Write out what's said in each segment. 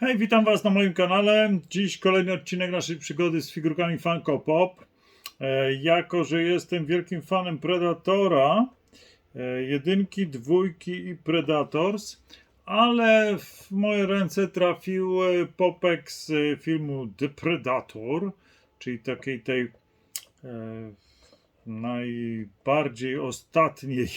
Hej, witam Was na moim kanale. Dziś kolejny odcinek naszej przygody z figurkami Funko Pop. E, jako, że jestem wielkim fanem Predatora, e, jedynki, dwójki i Predators, ale w moje ręce trafił popek z e, filmu The Predator, czyli takiej tej najbardziej ostatniej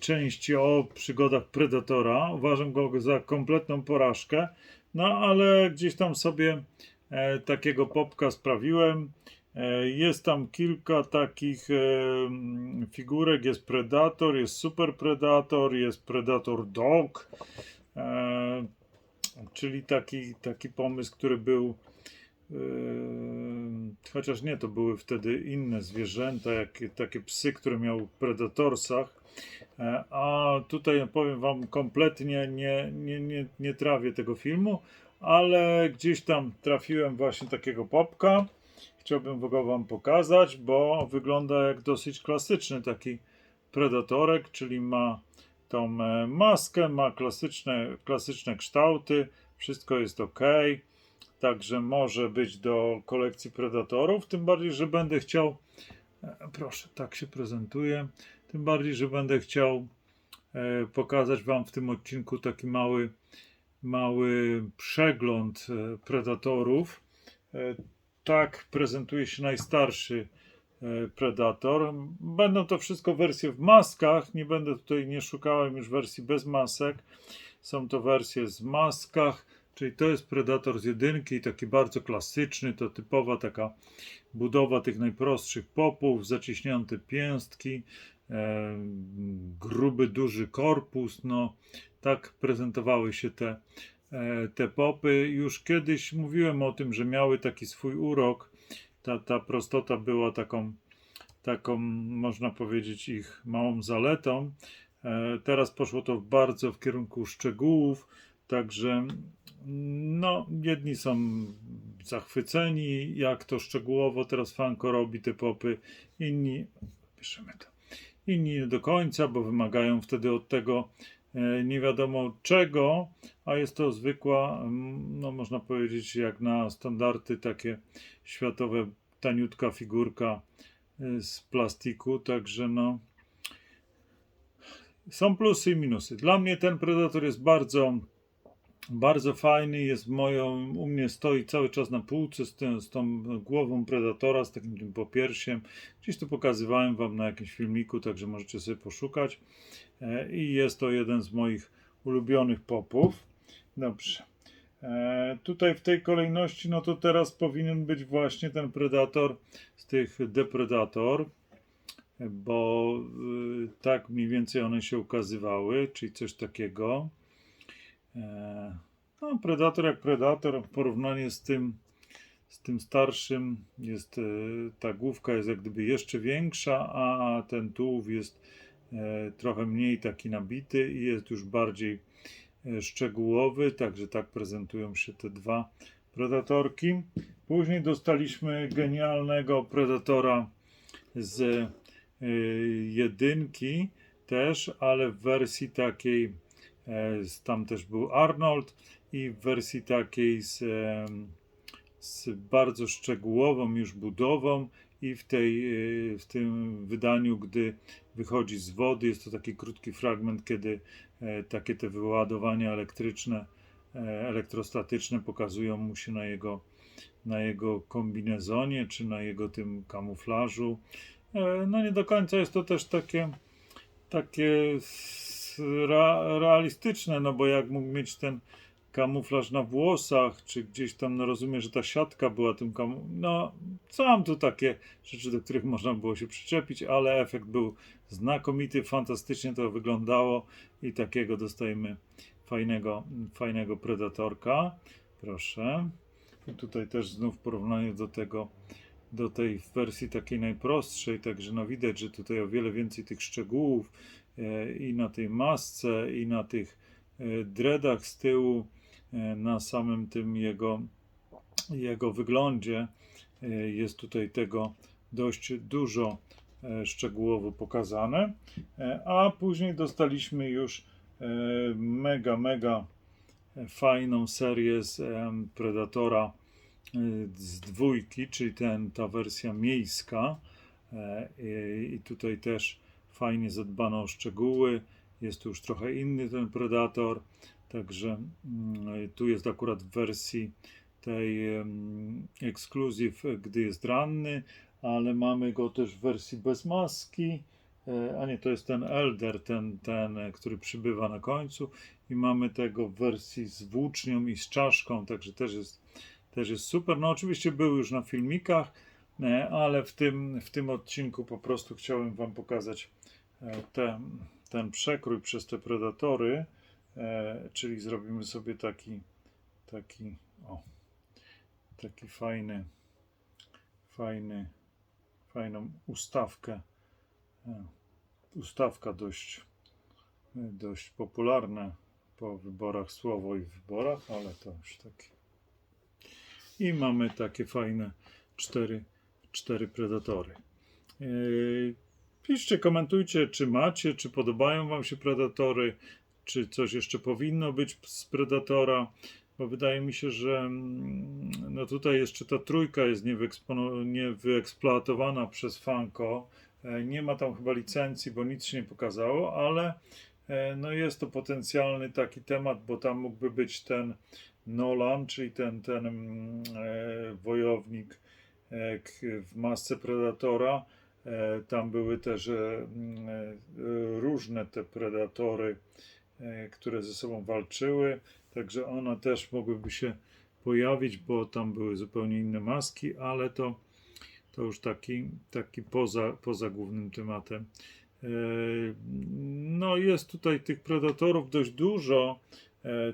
części o przygodach Predatora. Uważam go za kompletną porażkę, no ale gdzieś tam sobie e, takiego popka sprawiłem. E, jest tam kilka takich e, mm, figurek. Jest Predator, jest Super Predator, jest Predator Dog, e, czyli taki, taki pomysł, który był. E, Chociaż nie, to były wtedy inne zwierzęta, jak, takie psy, które miały w Predatorsach. E, A tutaj powiem Wam kompletnie nie, nie, nie, nie trawię tego filmu, ale gdzieś tam trafiłem właśnie takiego popka. Chciałbym go Wam pokazać, bo wygląda jak dosyć klasyczny taki predatorek, czyli ma tą e, maskę, ma klasyczne, klasyczne kształty, wszystko jest ok. Także może być do kolekcji predatorów, tym bardziej, że będę chciał. e, Proszę, tak się prezentuje. Tym bardziej, że będę chciał e, pokazać Wam w tym odcinku taki mały, mały przegląd e, predatorów. Tak prezentuje się najstarszy Predator. Będą to wszystko wersje w maskach. Nie będę tutaj, nie szukałem już wersji bez masek. Są to wersje z maskach, czyli to jest Predator z jedynki, taki bardzo klasyczny, to typowa taka budowa tych najprostszych popów, zaciśnięte pięstki, e, gruby, duży korpus. No, tak prezentowały się te, e, te popy. Już kiedyś mówiłem o tym, że miały taki swój urok. Ta, ta prostota była taką, taką, można powiedzieć, ich małą zaletą. E, Teraz poszło to bardzo w kierunku szczegółów, także no, jedni są zachwyceni, jak to szczegółowo teraz Fanko robi te popy, inni, piszemy to, inni nie do końca, bo wymagają wtedy od tego e, nie wiadomo czego, a jest to zwykła, no można powiedzieć, jak na standardy takie światowe, taniutka figurka e, z plastiku, także no są plusy i minusy. Dla mnie ten Predator jest bardzo, bardzo fajny, jest moją, u mnie stoi cały czas na półce z, tym, z tą głową Predatora, z takim tym popiersiem. Gdzieś to pokazywałem Wam na jakimś filmiku, także możecie sobie poszukać. E, I jest to jeden z moich ulubionych popów. Dobrze. E, tutaj w tej kolejności, no to teraz powinien być właśnie ten Predator z tych Depredator, bo y, tak mniej więcej one się ukazywały, czyli coś takiego. E, no, Predator jak Predator, w porównaniu z tym, z tym starszym jest, e, ta główka jest jak gdyby jeszcze większa, a ten tułów jest e, trochę mniej taki nabity i jest już bardziej szczegółowy, także tak prezentują się te dwa Predatorki. Później dostaliśmy genialnego Predatora z jedynki też, ale w wersji takiej Tam też był Arnold i w wersji takiej z, em, z bardzo szczegółową już budową i w, tej, e, w tym wydaniu, gdy wychodzi z wody, jest to taki krótki fragment, kiedy e, takie te wyładowania elektryczne, e, elektrostatyczne pokazują mu się na jego, na jego kombinezonie czy na jego tym kamuflażu. E, No nie do końca jest to też takie takie realistyczne, no bo jak mógł mieć ten kamuflaż na włosach, czy gdzieś tam, no rozumiem, że ta siatka była tym kamu... No, są tu takie rzeczy, do których można było się przyczepić, ale efekt był znakomity, fantastycznie to wyglądało i takiego dostajemy fajnego, fajnego predatorka. Proszę. I tutaj też znów porównaniu do tego do tej wersji takiej najprostszej, także no widać, że tutaj o wiele więcej tych szczegółów i na tej masce, i na tych e, dreadach z tyłu, e, na samym tym jego, jego wyglądzie e, jest tutaj tego dość dużo e, szczegółowo pokazane, E, a później dostaliśmy już e, mega, mega e, fajną serię z Predatora e, z dwójki, czyli ten, ta wersja miejska. E, I tutaj też fajnie zadbano o szczegóły. Jest tu już trochę inny ten Predator, także mm, tu jest akurat w wersji tej em, Exclusive, e, gdy jest ranny, ale mamy go też w wersji bez maski. E, A nie, to jest ten Elder, ten, ten, e, który przybywa na końcu. I mamy tego w wersji z włócznią i z czaszką, także też jest, też jest super. No oczywiście był już na filmikach, e, ale w tym, w tym odcinku po prostu chciałem Wam pokazać te, ten przekrój przez te predatory, e, czyli zrobimy sobie taki, taki, o, taki fajny, fajny, fajną ustawkę. E, Ustawka dość, dość popularna po wyborach słowo i wyborach, ale to już taki. I mamy takie fajne cztery, cztery predatory. Piszcie, komentujcie, czy macie, czy podobają Wam się predatory, czy coś jeszcze powinno być z predatora, bo wydaje mi się, że mm, no tutaj jeszcze ta trójka jest niewyeksploatowana przez Funko. E, Nie ma tam chyba licencji, bo nic się nie pokazało, ale e, no jest to potencjalny taki temat, bo tam mógłby być ten Nolan, czyli ten, ten mm, e, wojownik w masce Predatora. E, tam były też e, mm, e, różne te Predatory, które ze sobą walczyły, także one też mogłyby się pojawić, bo tam były zupełnie inne maski, ale to, to już taki, taki poza, poza głównym tematem. No, jest tutaj tych predatorów dość dużo.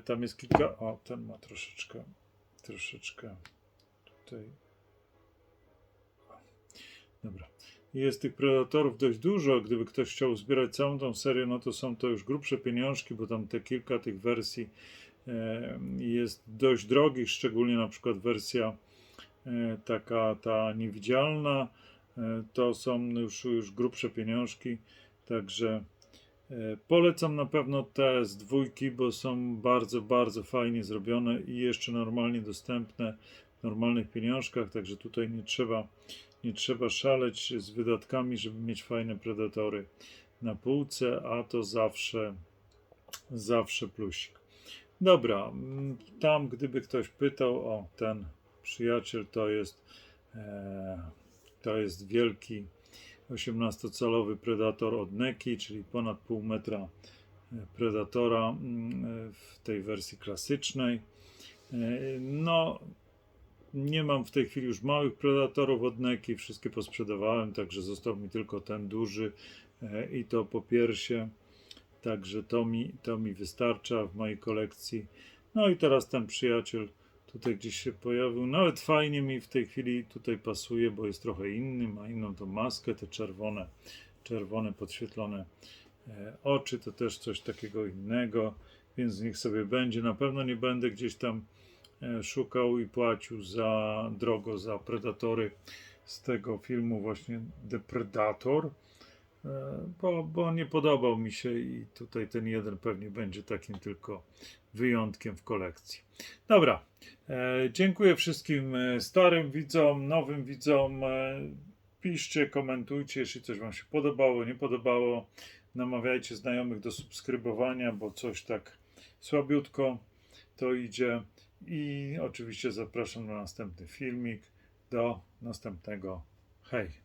Tam jest kilka. O, ten ma troszeczkę, troszeczkę tutaj. Dobra. Jest tych predatorów dość dużo. Gdyby ktoś chciał zbierać całą tą serię, no to są to już grubsze pieniążki, bo tam te kilka tych wersji jest dość drogich, szczególnie na przykład wersja e, taka ta niewidzialna. E, to są już, już grubsze pieniążki, także e, polecam na pewno te z dwójki, bo są bardzo, bardzo fajnie zrobione i jeszcze normalnie dostępne w normalnych pieniążkach, także tutaj nie trzeba, nie trzeba szaleć z wydatkami, żeby mieć fajne predatory na półce, a to zawsze, zawsze plusik. Dobra, tam gdyby ktoś pytał, o ten przyjaciel to jest e, to jest wielki 18-calowy predator od Neki, czyli ponad pół metra e, predatora w tej wersji klasycznej. E, No, nie mam w tej chwili już małych predatorów od Neki, wszystkie posprzedawałem, także został mi tylko ten duży e, i to po piersie. Także to mi, to mi wystarcza w mojej kolekcji. No i teraz ten przyjaciel tutaj gdzieś się pojawił. Nawet fajnie mi w tej chwili tutaj pasuje, bo jest trochę inny, ma inną tą maskę, te czerwone, czerwone podświetlone e, oczy, to też coś takiego innego, więc niech sobie będzie. Na pewno nie będę gdzieś tam szukał i płacił za drogo za predatory z tego filmu właśnie The Predator. E, Bo, bo nie podobał mi się i tutaj ten jeden pewnie będzie takim tylko wyjątkiem w kolekcji. Dobra, e, dziękuję wszystkim e, starym widzom, nowym widzom. E, piszcie, komentujcie, jeśli coś Wam się podobało, nie podobało. Namawiajcie znajomych do subskrybowania, bo coś tak słabiutko to idzie. I oczywiście zapraszam na następny filmik. Do następnego. Hej!